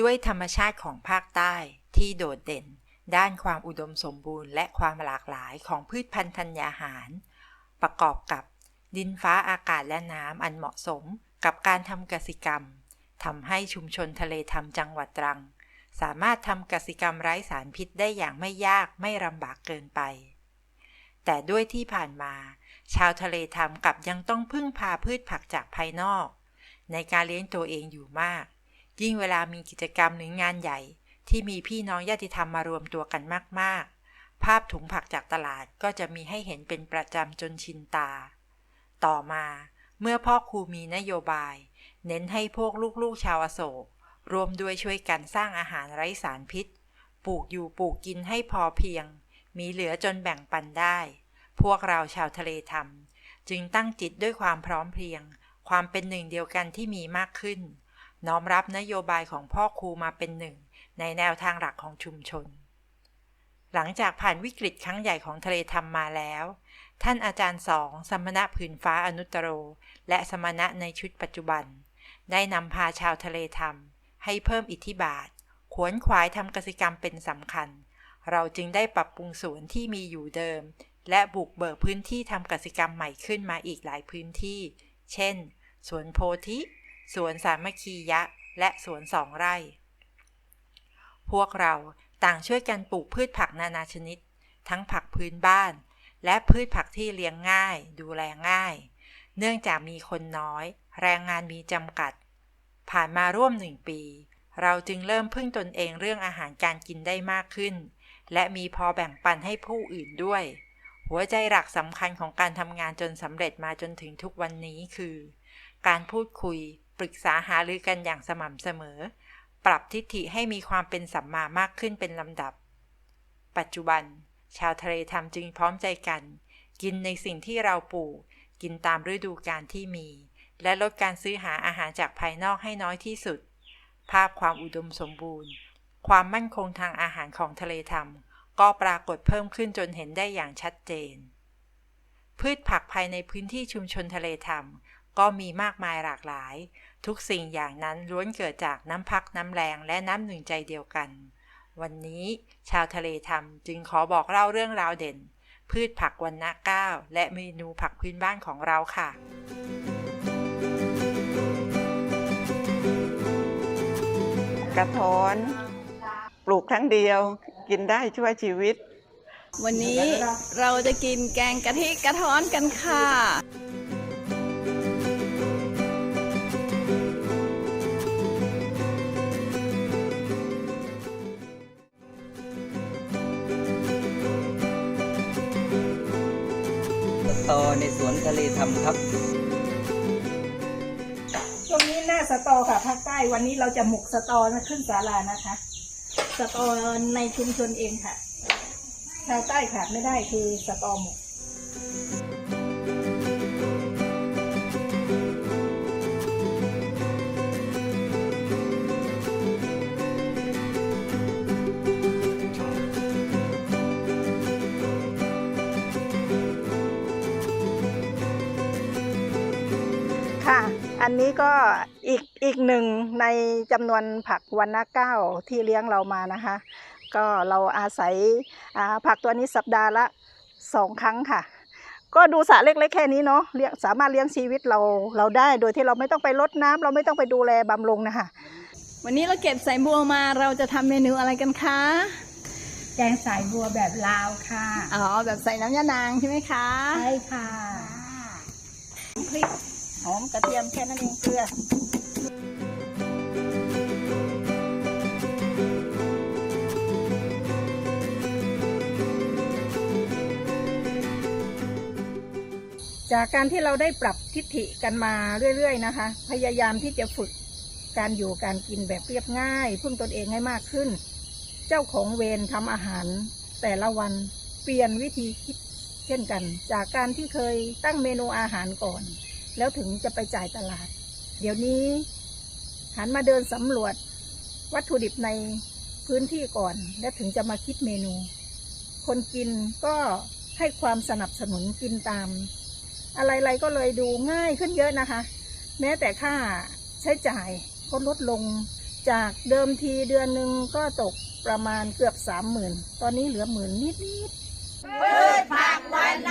ด้วยธรรมชาติของภาคใต้ที่โดดเด่น ด้านความอุดมสมบูรณ์และความหลากหลายของพืชพันธุ์ธัญญาหาร ประกอบกับดินฟ้าอากาศและน้ำอันเหมาะสมกับการทำกสิกรรมทำให้ชุมชนทะเลทำจังหวัดตรัง สามารถทำกสิกรรมไร้สารพิษได้อย่างไม่ยากไม่ลำบากเกินไป แต่ด้วยที่ผ่านมา ชาวทะเลทำกับยังต้องพึ่งพาพืชผักจากภายนอก ในการเลี้ยงตัวเองอยู่มาก ยิ่งเวลามีกิจกรรมหรืองานใหญ่ ที่มีพี่น้องญาติธรรมมารวมตัวกันมาก ๆ ภาพถุงผักจากตลาดก็จะมีให้เห็นเป็นประจำจนชินตา ต่อมาเมื่อพ่อครูมีนโยบาย เน้นให้พวกลูกๆชาวอโศกรวมด้วยช่วยกันสร้างอาหารไร้สารพิษ ปลูกอยู่ปลูกกินให้พอเพียง มีเหลือจนแบ่งปันได้ พวกเราชาวทะเลทำจึงตั้งจิตด้วยความพร้อมเพรียง ความเป็นหนึ่งเดียวกันที่มีมากขึ้น น้อมรับนโยบายของพ่อครูมาเป็นหนึ่ง ในแนวทางหลักของชุมชน หลังจากผ่านวิกฤตครั้งใหญ่ของทะเลทำมมาแล้ว ท่านอาจารย์สองสมณะผืนฟ้าอนุตตโร และสมณะในชุดปัจจุบัน ได้นำพาชาวทะเลทำให้เพิ่มอิทธิบาท ขวนขวายทำกสิกรรมเป็นสำคัญ เราจึงได้ปรับปรุงสวนที่มีอยู่เดิม และบุกเบิกพื้นที่ทำกสิกรรมใหม่ขึ้นมาอีกหลายพื้นที่ เช่น สวนโพธิ สวนสามัคคียะ และสวนสองไร่ พวกเราต่างช่วยกันปลูกพืชผักนานาชนิด ทั้งผักพื้นบ้าน และพืชผักที่เลี้ยงง่าย ดูแลง่าย เนื่องจากมีคนน้อย แรงงานมีจำกัด ผ่านมาร่วมหนึ่งปี เราจึงเริ่มพึ่งตนเองเรื่องอาหารการกินได้มากขึ้น และมีพอแบ่งปันให้ผู้อื่นด้วย หัวใจหลักสำคัญของการทำงานจนสำเร็จมาจนถึงทุกวันนี้คือ การพูดคุย ปรึกษาหารือกันอย่างสม่ำเสมอ ปรับทิฏฐิให้มีความเป็นสัมมามากขึ้นเป็นลำดับ ปัจจุบัน ชาวทะเลทำจึงพร้อมใจกัน กินในสิ่งที่เราปลูก กินตามฤดูกาลที่มี และลดการซื้อหาอาหารจากภายนอกให้น้อยที่สุด ภาพความอุดมสมบูรณ์ ความมั่นคงทางอาหารของทะเลทำก็ปรากฏเพิ่มขึ้นจนเห็นได้อย่างชัดเจนพืชผักภายในพื้นที่ชุมชนทะเลทำ ก็มีมากมายหลากหลาย ทุกสิ่งอย่างนั้นล้วนเกิดจากน้ำพักน้ำแรงและน้ำหนึ่งใจเดียวกัน วันนี้ชาวทะเลทำจึงขอบอกเล่าเรื่องราวเด่น พืชผักวันนะเก้าและเมนูผักพื้นบ้านของเราค่ะกระท้อน ปลูกครั้งเดียว กินได้ช่วยชีวิต วันนี้เราจะกินแกงกะทิกระท้อนกันค่ะ ตอในสวนทะเลทำครับ ตรงนี้หน้าสตอค่ะภาคใต้วันนี้เราจะหมกสตอนะขึ้นศาลานะคะ สตอในชุมชนเองค่ะชาวใต้ขาดไม่ได้คือสตอหมก อันนี้ก็อีกอีกหนึ่งในจำนวนผักวันนาเก้าที่เลี้ยงเรามานะคะ ก็เราอาศัยอ่าผักตัวนี้สัปดาห์ละสองครั้งค่ะ ก็ดูสระเล็กๆแค่นี้เนาะเลี้ยงสามารถเลี้ยงชีวิตเราเราได้โดยที่เราไม่ต้องไปรดน้ำเราไม่ต้องไปดูแลบำรุงนะคะ วันนี้เราเก็บสายบัวมาเราจะทำเมนูอะไรกันคะแกงสายบัวแบบลาวค่ะ อ๋อ แบบใส่น้ำยานางใช่ไหมคะ ใช่ค่ะพริก หอมกระเทียมแค่นั้นเองเกลือจากการที่เราได้ปรับทิฏฐิกันมาเรื่อย ๆ นะคะ พยายามที่จะฝึกการอยู่การกินแบบเรียบง่ายพึ่งตนเองให้มากขึ้น เจ้าของเวรทำอาหาร แต่ละวันเปลี่ยนวิธีคิดเช่นกัน จากการที่เคยตั้งเมนูอาหารก่อน แล้วถึงจะไปจ่ายตลาด เดี๋ยวนี้หันมาเดินสำรวจวัตถุดิบในพื้นที่ก่อน แล้วถึงจะมาคิดเมนู คนกินก็ให้ความสนับสนุนกินตาม อะไรๆก็เลยดูง่ายขึ้นเยอะนะคะ แม้แต่ค่าใช้จ่ายก็ลดลงจากเดิมทีเดือนหนึ่งก็ตกประมาณเกือบสามหมื่นตอนนี้เหลือหมื่นนิดๆพืชผักวรรณ